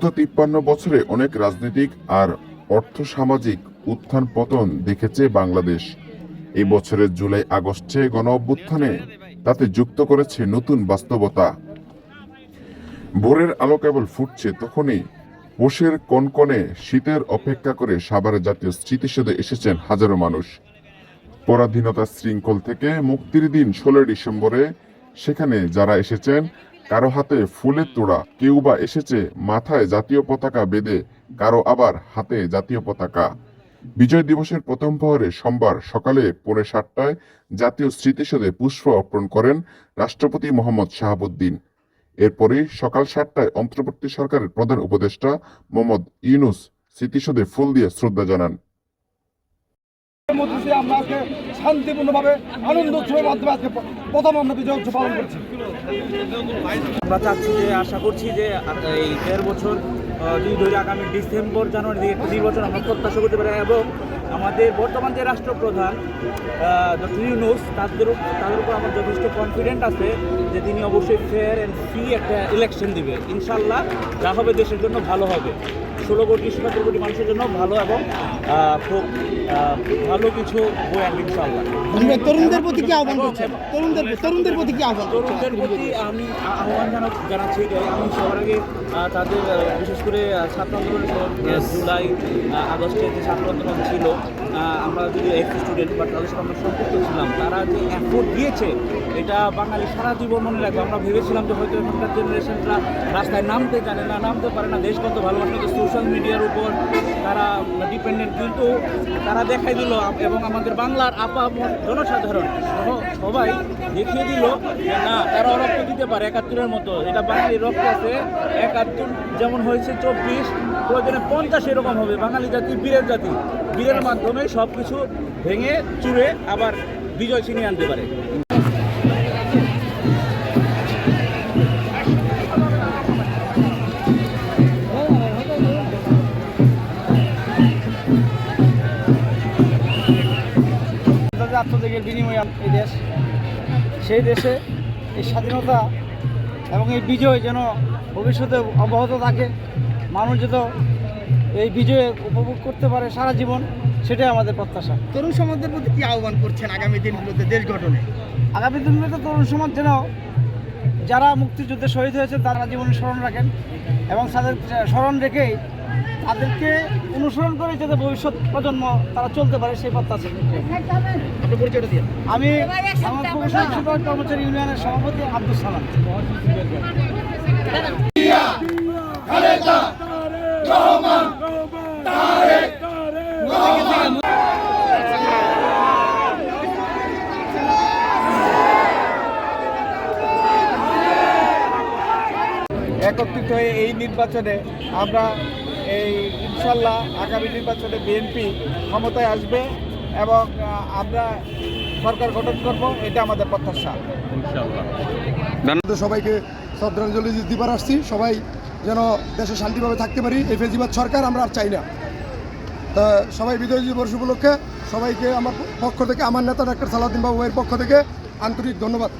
গত তিপ্পান্ন বছরে অনেক রাজনৈতিক আর অর্থ সামাজিক উত্থান পতন দেখেছে বাংলাদেশ। এই বছরের জুলাই, আগস্টে গণ অভ্যুত্থানে তাতে যুক্ত করেছে নতুন বাস্তবতা। ভোরের আলো কেবল ফুটছে তখনই পোষের কনকনে শীতের অপেক্ষা করে সাভারে জাতীয় স্মৃতিসৌধে এসেছেন হাজারো মানুষ। পরাধীনতার শৃঙ্খল থেকে মুক্তির দিন ষোলোই ডিসেম্বরে সেখানে যারা এসেছেন কারও হাতে ফুলের তোড়া, কেউ বা এসেছে মাথায় জাতীয় পতাকা বেঁধে, কারও আবার হাতে জাতীয় পতাকা। বিজয় দিবসের প্রথম প্রহরে সোমবার সকালে পৌনে সাতটায় জাতীয় স্মৃতিসৌধে পুষ্প অর্পণ করেন রাষ্ট্রপতি মোহাম্মদ শাহাবুদ্দিন। এরপরে সকাল সাতটায় অন্তর্বর্তী সরকারের প্রধান উপদেষ্টা মোহাম্মদ ইউনুস স্মৃতিসৌধে ফুল দিয়ে শ্রদ্ধা জানান। মধ্যে আমরা আজকে শান্তিপূর্ণভাবে আনন্দ উৎসবের মাধ্যমে আজকে প্রথম আমরা বিজয় উৎসব পালন করছি। আমরা চাচ্ছি যে, আশা করছি যে এই দেড় বছর দুই ধরে আগামী ডিসেম্বর, জানুয়ারি দিকে নির্বাচন আমরা প্রত্যাশা করতে পারি এবং আমাদের বর্তমান যে রাষ্ট্রপ্রধান ডক্টর ইউনুস, তাদের তাদের উপর আমার যথেষ্ট কনফিডেন্ট আছে যে তিনি অবশ্যই ফেয়ার অ্যান্ড ফ্রি একটা ইলেকশন দিবে ইনশাল্লাহ, যা হবে দেশের জন্য ভালো হবে। ষোলো কোটি সতেরো কোটি মানুষের জন্য ভালো এবং খুব ভালো কিছু বই আনবে ইনশাল্লাহ তরুণদের প্রতি কি আহ্বান করছেন তরুণদের তরুণদের প্রতি কি আহ্বান তরুণদের প্রতি আমি আহ্বান জানা- জানাচ্ছি যে আমি সবার আগে তাদের বিশেষ করে ছাত্র আন্দোলন জুলাই আগস্টে যে ছাত্র আন্দোলন ছিল আমরা যদি এক্স স্টুডেন্ট বা তাদের সাথে আমরা সম্পৃক্ত ছিলাম তারা যে এফোর্ট দিয়েছে এটা বাঙালি সারা জীবন মনে রাখবে। আমরা ভেবেছিলাম যে হয়তো এখনকার জেনারেশনরা রাস্তায় নামতে জানে না, নামতে পারে না। দেশ কত ভালোবাসে তো সোশ্যাল মিডিয়ার উপর তারা ডিপেন্ডেন্ট কিন্তু তারা দেখাই দিল এবং আমাদের বাংলার আপা জনসাধারণ সবাই দেখিয়ে দিল যে না তারা রক্ত দিতে পারে একাত্তরের মতো। এটা বাঙালির রক্ত আছে। একাত্তর যেমন হয়েছে চব্বিশ প্রয়োজনে পঞ্চাশ এরকম হবে। বাঙালি জাতি, বীরের জাতি। বীরের মাধ্যমে সব কিছু ভেঙে, চুরে আবার বিজয় ছিনিয়ে আনতে পারে। আত্মত্যাগের বিনিময়ে এই দেশ সেই দেশে এই স্বাধীনতা এবং এই বিজয় যেন ভবিষ্যতে অব্যাহত থাকে মানুষ যেন এই বিজয়ে উপভোগ করতে পারে সারা জীবন সেটাই আমাদের প্রত্যাশা। তরুণ সমাজের প্রতি কী আহ্বান করছেন আগামী দিনগুলোতে দেশ গঠনে? আগামী দিনগুলোতে তরুণ সমাজ যেন যারা মুক্তিযুদ্ধে শহীদ হয়েছে তারা জীবনে স্মরণ রাখেন এবং তাদের স্মরণ রেখেই তাদেরকে অনুসরণ করে যাতে ভবিষ্যৎ প্রজন্ম তারা চলতে পারে সেই পথ আছে। আমি আমার প্রফেশনাল কর্মচারী ইউনিয়নের সভাপতি আব্দুল সালাম। হয়ে এই নির্বাচনে আমরা এই ইনশাল্লাহ আগামী নির্বাচনে বিএনপি ক্ষমতায় আসবে এবং আমরা সরকার গঠন করব এটা আমাদের প্রত্যাশা। তো সবাইকে শ্রদ্ধাঞ্জলি দিবার আসছি। সবাই যেন দেশে শান্তিভাবে থাকতে পারি। এই ফেজিবাদ সরকার আমরা আর চাই না। তা সবাই বিজয় দিবস উপলক্ষে সবাইকে আমার পক্ষ থেকে আমার নেতা ডাক্তার সালাউদ্দিন বাবু ভাইয়ের পক্ষ থেকে আন্তরিক ধন্যবাদ।